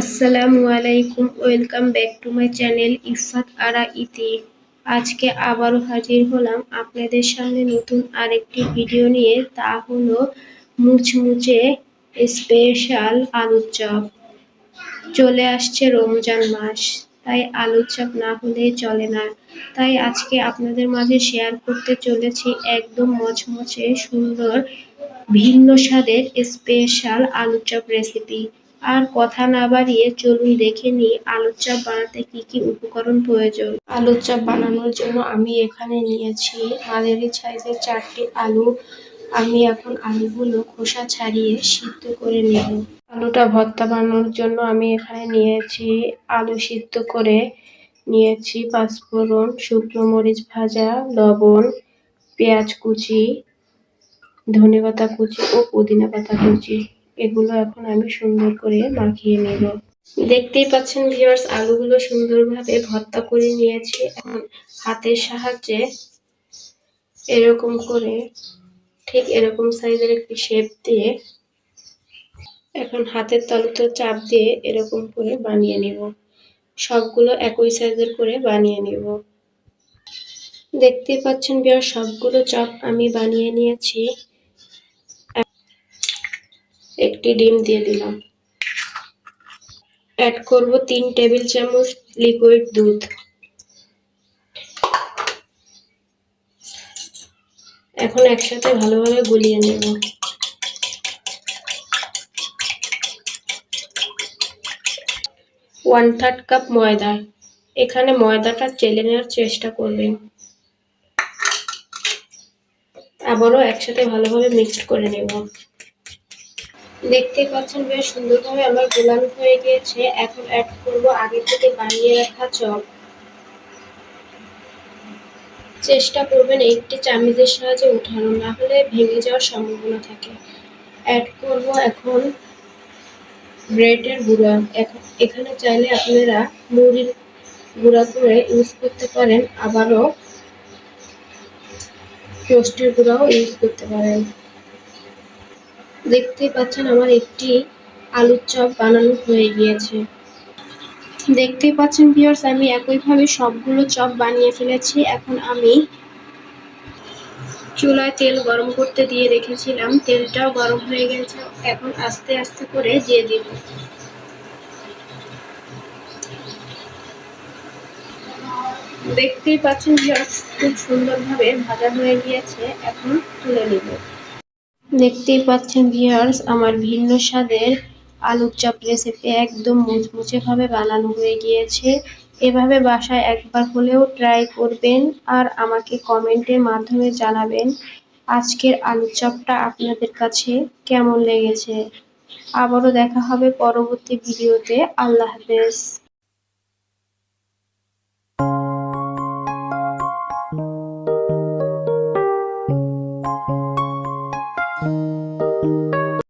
আসসালামু আলাইকুম, welcome back to my channel Ifat Ara Iti. আজকে আবারও হাজির হলাম আপনাদের সামনে নতুন আরেকটি ভিডিও নিয়ে, তা হলো মুচমুচে স্পেশাল আলুর চপ। চলে আসছে রমজান মাস, তাই আলুর চপ না হলে চলে না। তাই আজকে আপনাদের মাঝে শেয়ার করতে চলেছি একদম মচমচে সুন্দর ভিন্ন স্বাদের স্পেশাল আলুর চপ রেসিপি আর কথা না বাড়িয়ে চলুন দেখে নিই আলুর চাপ বানাতে কি কি উপকরণ প্রয়োজন। আলুর চাপ বানানোর জন্য আমি এখানে নিয়েছি মাঝারি সাইজের চারটি আলু। আমি এখন আলুগুলো খোসা ছাড়িয়ে সিদ্ধ করে নেব। আলুটা ভর্তা বানানোর জন্য আমি এখানে নিয়েছি আলু সিদ্ধ করে। নিয়েছি পাঁচফোড়ন, শুকনো মরিচ ভাজা, লবণ, পেঁয়াজ কুচি, ধনেপাতা কুচি ও পুদিনা পাতা কুচি। এগুলো এখন আমি সুন্দর করে মাখিয়ে নেব। দেখতেই পাচ্ছেন ভিউয়ার্স আলুগুলো সুন্দরভাবে ভর্তা করে নিয়েছি। এখন হাতের সাহায্যে এরকম করে, ঠিক এরকম সাইজের একটি শেপ দিয়ে এখন হাতের তালুতে চাপ দিয়ে এরকম করে বানিয়ে নেব। সবগুলো একই সাইজের করে বানিয়ে নেব। দেখতেই পাচ্ছেন বিয়ার সবগুলো চপ আমি বানিয়ে নিয়েছি। একটি ডিম দিয়ে দিলাম। অ্যাড করব তিন টেবিল চামচ লিকুইড দুধ। এখন একসাথে ভালোভাবে গুলিয়ে নেব। ওয়ান থার্ড কাপ ময়দা। এখানে ময়দাটা চেলে নেওয়ার চেষ্টা করবেন। আবারও একসাথে ভালোভাবে মিক্সড করে নেব। দেখতে পাচ্ছেন বেশ সুন্দরভাবে আমার গোলানো হয়ে গিয়েছে। এখন অ্যাড করব আগে থেকে বানিয়ে রাখা চপ। চেষ্টা করবেন একটি চামিচের সাহায্যে উঠানো না হলে ভেঙে যাওয়ার সম্ভাবনা থাকে। অ্যাড করব এখন ব্রেডের গুঁড়া। এখানে চাইলে আপনারা মুড়ির গুঁড়া করে ইউজ করতে পারেন। আবারও টোস্টের গুঁড়াও ইউজ করতে পারেন। দেখতেই পাচ্ছেন আমার একটি আলুর চপ বানানো হয়ে গিয়েছে। দেখতেই পাচ্ছেন ভিউয়ার্স আমি একইভাবে সবগুলো চপ বানিয়ে ফেলেছি। এখন আমি চুলায় তেল গরম করতে দিয়ে রেখেছিলাম। তেলটাও গরম হয়ে গেছে। এখন আস্তে আস্তে করে দিয়ে দিব। দেখতেই পাচ্ছেন ভিউয়ার্স খুব সুন্দরভাবে ভাজা হয়ে গিয়েছে। এখন তুলে নেব। দেখতেই পাচ্ছেন ভিউয়ার্স আমার ভিন্ন স্বাদের আলুর চপ রেসিপি একদম মুচমুচে ভাবে বানানো হয়ে গিয়েছে। এভাবে বাসায় একবার হলেও ট্রাই করবেন আর আমাকে কমেন্টের মাধ্যমে জানাবেন আজকের আলুর চপটা আপনাদের কাছে কেমন লেগেছে। আবারও দেখা হবে পরবর্তী ভিডিওতে আল্লাহ হাফেজ।